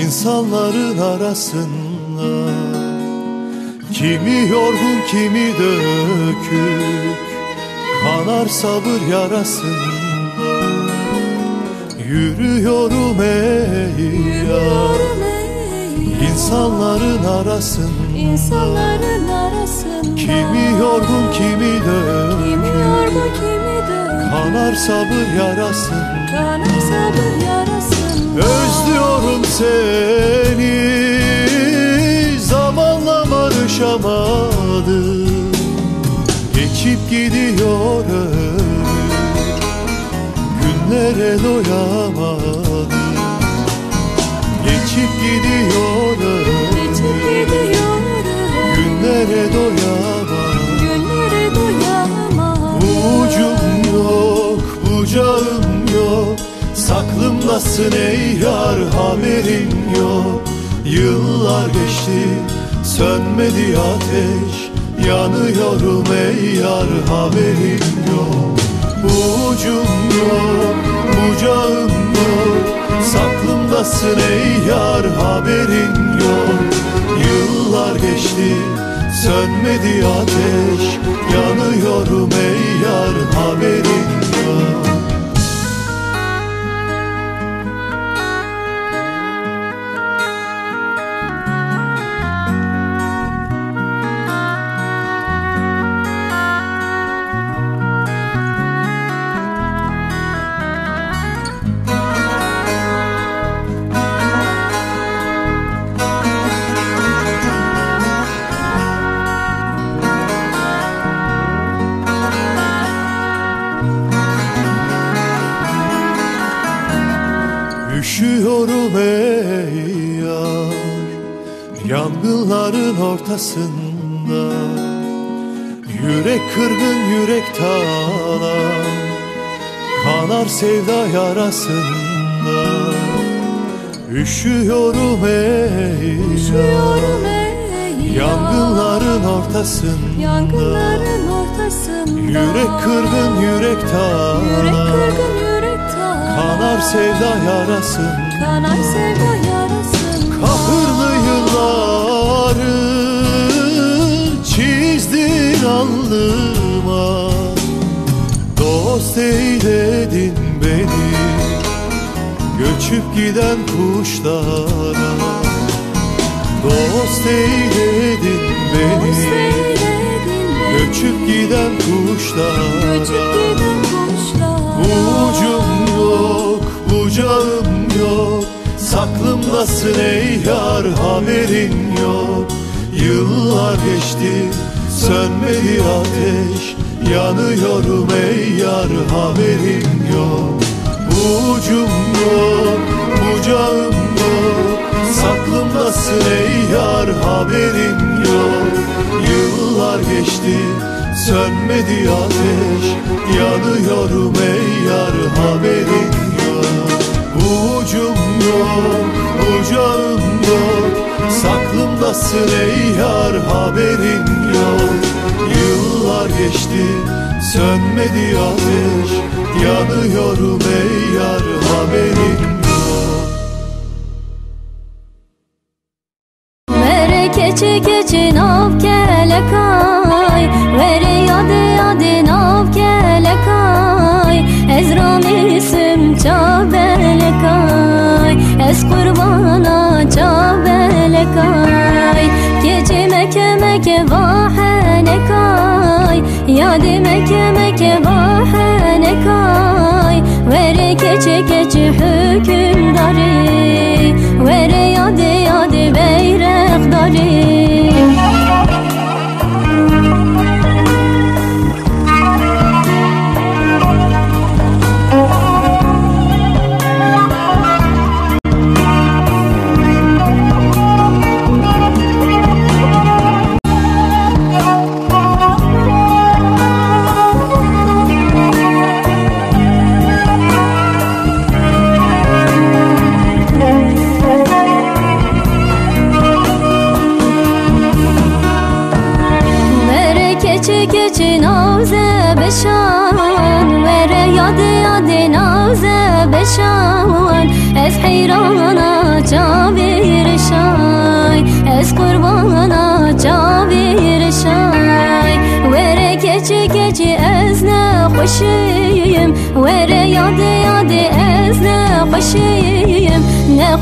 insanların arasında Kimi yorgun kimi dökük Kanar sabır yarasında. Yürüyorum ey yar İnsanların arasında. İnsanların arasında. Kimi yorgun kimi dökük Kimi yorgun kimi dökük. Kanar sabır yarasında Kanar sabır yarasında Özlüyorum seni. Zamanla barışamadım. Geçip gidiyor ömür. Günlere doyamadım. Geçip gidiyor ömür Günlere doyamadım. Günlere doyamam. Ucum yok, bucağım yok Saklımdasın ey yar haberin yok. Yıllar geçti, sönmedi ateş. Yanıyorum ey yar haberin yok. Ucum yok, bucağım yok. Saklımdasın ey yar haberin yok. Yıllar geçti, sönmedi ateş. Yanıyorum ey yar haberin yok Üşüyorum ey yar Yangınların ortasında. Yürek kırgın yürek talan Kanar sevda yarasında. Üşüyorum ey yar Üşüyorum ey yar Yangınların ortasında. Yangınların ortasında. Yürek kırgın yürek talan Yürek kırgın yürek Kanar sevda yarasında Kanar sevda yarasında Kahırlı yılları çizdin alnıma. Dost eyledin beni Göçüp giden kuşlara. Dost eyledin Dost beni eyledin Göçüp giden kuşlara. Göçüp giden kuşlar Ucum yok, bucağım yok. Saklımdasın ey yar haberin yok. Yıllar geçti, sönmedi ateş. Yanıyorum ey yar haberin yok. Ucum yok, bucağım yok. Saklımdasın ey yar haberin yok. Yıllar geçti, sönmedi ateş. Yanıyorum ey yar haberin Yar haberin yok. Yıllar geçti, sönmedi ateş. Yanıyorum ey haberin yok. Vere keçi keçi nav kelekay meke meke vahenekay Yadi meke meke vahenekay Vere keçi keçi hükümdarı Vere yadi yadi beyrekdarı perişan Ez heyrana çavir şay Ez kurbana çavir şay. Vere keçi keçi ez ne hoşiyim Vere yadı yadı ez ne hoşiyim Ne